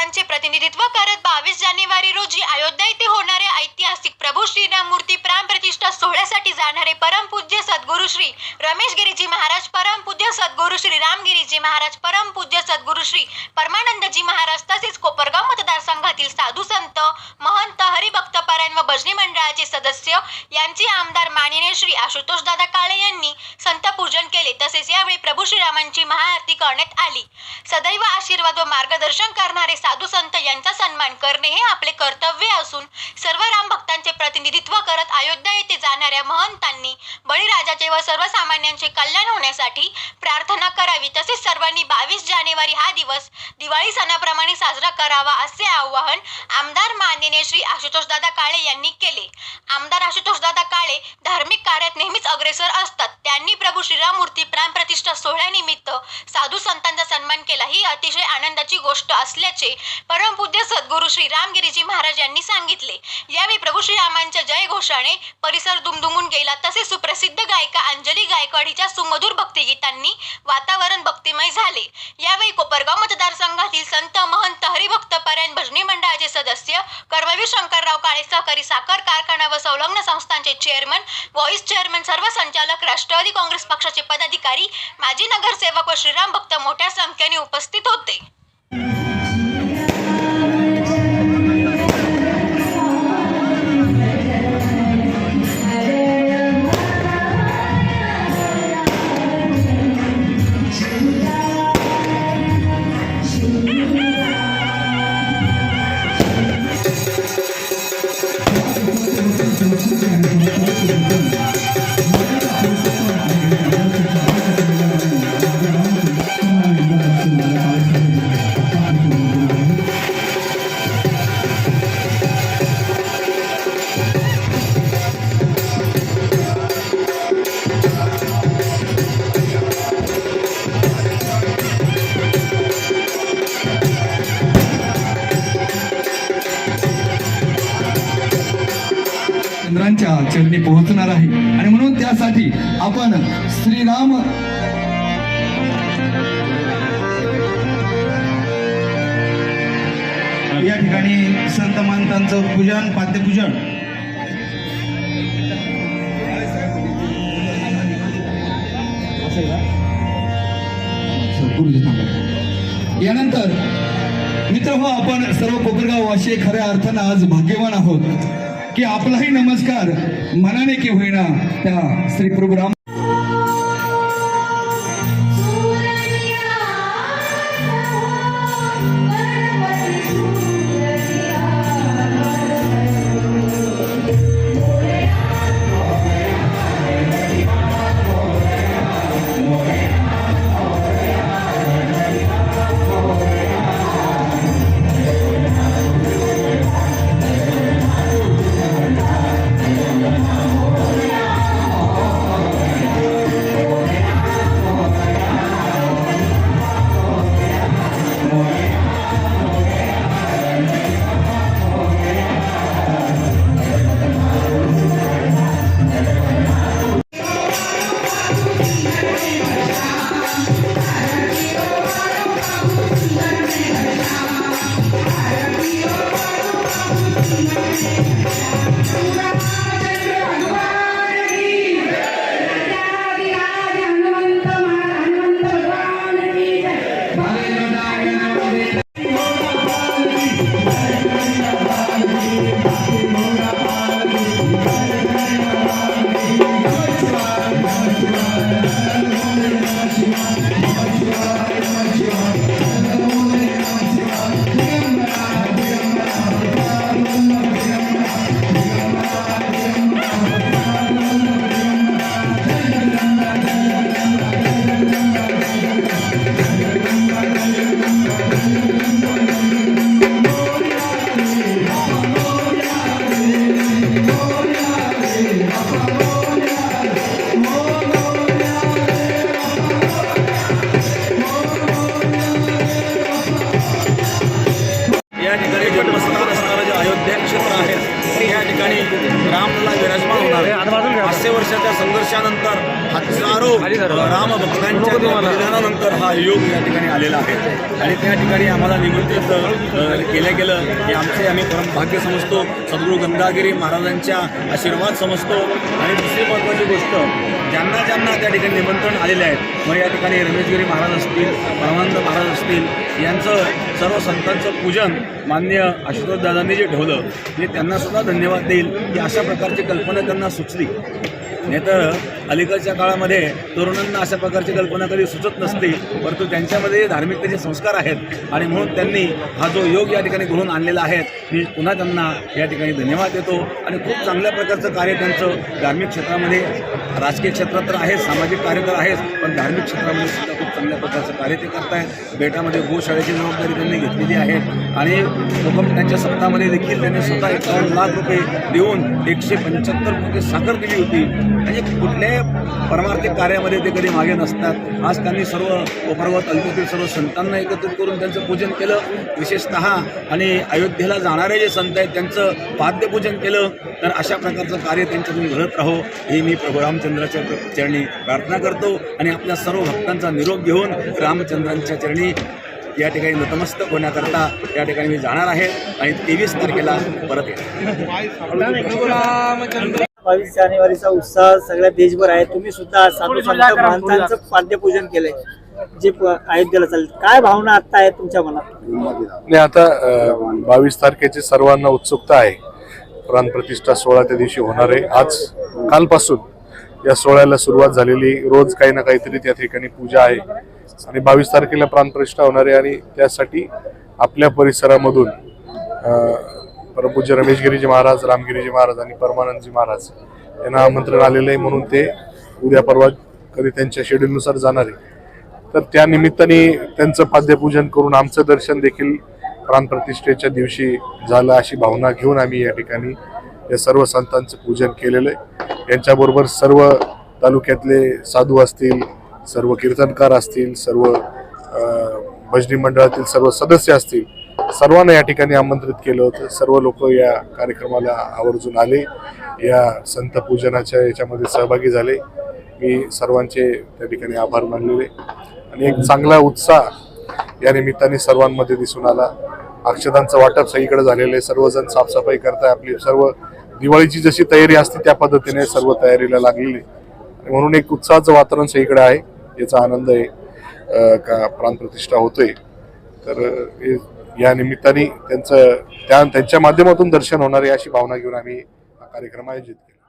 प्रतिनिधित्व करत बावीस जानेवारी रोजी अयोध्या येथे होणाऱ्या ऐतिहासिक प्रभू श्रीराम मूर्ती प्राण प्रतिष्ठा सोहळ्यासाठी जाणारे परमपूज्य सद्गुरू श्री रमेश गिरीजी महाराज परमपूज्य सद्गुरू श्री रामगिरीजी महाराज परमपूज्य सद्गुरू श्री परमानंदजी महाराज तसेच कोपरगाव मतदारसंघातील साधू संत महंत हरिभक्त परायण व भजनी मंडळाचे सदस्य यांचे आमदार माननीय श्री आशुतोष दादा काळे यांनी संत पूजन केले. तसेच यावेळी प्रभू श्रीरामांची महाआरती करण्यात आली. सदैव आशीर्वाद व मार्गदर्शन करणारे साधू संत यांचा सन्मान करणे हे आपले कर्तव्य असून सर्व राम भक्त भक्तांचे प्रतिनिधित्व करत अयोध्या येथे जाणाऱ्या महंतांनी बळीराजाचे व सर्वसामान्यांचे कल्याण होण्यासाठी प्रार्थना करावी. तसेच सर्वांनी बावीस जानेवारी हा दिवस दिवाळी सणाप्रमाणे साजरा करावा असे आवाहन आमदार माननीय श्री आशुतोषदादा काळे यांनी केले. आमदार आशुतोषदादा काळे धार्मिक कार्यात नेहमीच अग्रेसर असतात. त्यांनी प्रभू श्रीराममूर्ती प्राणप्रतिष्ठा प्राण प्रतिष्ठा सोहळ्यानिमित्त साधू संतांचा सन्मान केला. ही अतिशय आनंदाची गोष्ट असल्याचे परमपूज्य सद्गुरू श्री रामगिरीजी महाराज यांनी सांगितले. यावेळी प्रभू रामांच्या जय घोषाने परिसर दुमदुमून गेला. तसेच सुप्रसिद्ध गायिका अंजली गायकवाड हिच्या सुमधुर भक्तिगीतांनी वातावरण भक्तिमय झाले. यावेळी कोपरगाव मतदारसंघातील संत महंत हरिभक्त पारायण भजनी मंडळाचे सदस्य कर्मवीर शंकरराव काळे सहकारी साखर कारखाना व संलग्न संस्थांचे चेअरमन व्हॉइस चेअरमन सर्व संचालक राष्ट्रवादी काँग्रेस पक्षाचे पदाधिकारी माजी नगरसेवक व श्रीराम भक्त मोठ्या संख्येने उपस्थित होते. चंद्रांच्या चरणी पोहोचणार आहे. आणि म्हणून त्यासाठी आपण श्रीराम या ठिकाणी संत महंतांचं पूजन पाद्यपूजन. यानंतर मित्र हो आपण सर्व कोपरगाव वाशी खऱ्या अर्थानं आज भाग्यवान आहोत. की आपलाही नमस्कार मनाने की होईना त्या श्री प्रभू Oh, रामला विराजमान होणार. पाचशे वर्षाच्या संघर्षानंतर हजारो रामभक्तांच्या बलिदानानंतर हा योग या ठिकाणी आलेला आहे. आणि त्या ठिकाणी आम्हाला निमंत्रित केलं गेलं की आमचे आम्ही परम भाग्य समजतो. सद्गुरू गंगागिरी महाराजांच्या आशीर्वाद समजतो. आणि दुसरी महत्त्वाची गोष्ट ज्यांना ज्यांना त्या ठिकाणी निमंत्रण आलेले आहेत मग या ठिकाणी रमेशगिरी महाराज असतील परमानंद महाराज असतील यांचं सर्व संतांचं पूजन मान्य आशुतोष दादांनी जे ठेवलं ते त्यांनासुद्धा धन्यवाद देईल की अशा प्रकारची कल्पना त्यांना सुचली. नाहीतर अलीकडच्या काळामध्ये तरुणांना अशा प्रकारची कल्पना कधी सुचत नसते परंतु त्यांच्यामध्ये धार्मिकतेचे संस्कार आहेत आणि म्हणून त्यांनी हा जो योग या ठिकाणी घडून आणलेला आहे मी पुन्हा त्यांना या ठिकाणी धन्यवाद देतो. आणि खूप चांगल्या प्रकारचं कार्य त्यांचं धार्मिक क्षेत्रामध्ये राजकीय क्षेत्रात तर आहेच सामाजिक कार्य तर आहेच पण धार्मिक क्षेत्रामध्ये सुद्धा खूप चांगल्या प्रकारचं कार्य ते करतायत. बेटामध्ये गोशाळेची जबाबदारी त्यांनी घेतलेली आहे. आणि त्यांच्या सप्ताहामध्ये देखील त्यांनी स्वतः एकावन्न लाख रुपये देऊन एकशे पंच्याहत्तर कोटी साखर दिली होती. म्हणजे कुठल्याही परमार्थिक कार्यामध्ये ते कधी मागे नसतात. आज त्यांनी सर्व कोपरगाव तालुक्यातील सर्व संतांना एकत्रित करून त्यांचं पूजन केलं. विशेषतः आणि अयोध्येला जाणारे जे संत आहेत त्यांचं पाद्यपूजन केलं. तर अशा प्रकारचं कार्य त्यांच्यातून घडत राहो. हे मी प्रभू रामचंद्राच्या चरणी प्रार्थना करतो. आणि आपल्या सर्व भक्तांचा निरोप घेऊन रामचंद्रांच्या चरणी या ठिकाणी नतमस्तक होण्याकरता या ठिकाणी मी जाणार आहे आणि तेवीस तारखेला परत येणार. बावीस जानेवारीचा उत्साह सगळ्या देशभर आहे. तुम्ही सुद्धा साधू संत महंतांचं पाद्यपूजन केलंय. जे अयोध्येला चालेल काय भावना आता आहे तुमच्या मनात? नाही आता बावीस तारखेची सर्वांना उत्सुकता आहे. प्राणप्रतिष्ठा सोहळा त्या दिवशी होणार आहे. आज कालपासून या सोहळ्याला सुरुवात झालेली. रोज काही ना काहीतरी त्या ठिकाणी पूजा आहे. आणि बावीस तारखेला प्राणप्रतिष्ठा होणार आहे आणि त्यासाठी आपल्या परिसरामधून परमपूज्य रमेशगिरीजी महाराज रामगिरीजी महाराज आणि परमानंदजी महाराज यांना आमंत्रण आलेलं आहे म्हणून ते उद्या परवा कधी त्यांच्या शेड्यूलनुसार जाणार आहे. तर त्या निमित्ताने त्यांचं पाद्यपूजन करून आमचं दर्शन देखील प्राणप्रतिष्ठेच्या दिवशी झालं अशी भावना घेऊन आम्ही या ठिकाणी या सर्व संतांचं पूजन केलेलं आहे. यांच्याबरोबर सर्व तालुक्यातले साधू असतील सर्व कीर्तनकार असतील सर्व भजनी मंडळातील सर्व सदस्य असतील सर्वांना या ठिकाणी आमंत्रित केलं होतं. सर्व लोक या कार्यक्रमाला आवर्जून आले. या संत पूजनाच्या याच्यामध्ये सहभागी झाले. मी सर्वांचे त्या ठिकाणी आभार मानलेले. आणि एक चांगला उत्साह या निमित्ताने सर्वांमध्ये दिसून आला. अक्षदांचं वाटप सगळीकडे झालेलं आहे. सर्वजण साफसफाई करताय. आपली सर्व दिवाळीची जशी तयारी असते त्या पद्धतीने सर्व तयारीला लागलेली आणि म्हणून एक उत्साहाचं वातावरण सगळीकडे आहे. याचा आनंद आहे का प्राणप्रतिष्ठा होतोय. तर हे- या निमित्ताने त्यांचं त्या त्यांच्या माध्यमातून दर्शन होणार आहे अशी भावना घेऊन आम्ही हा कार्यक्रम आयोजित केला.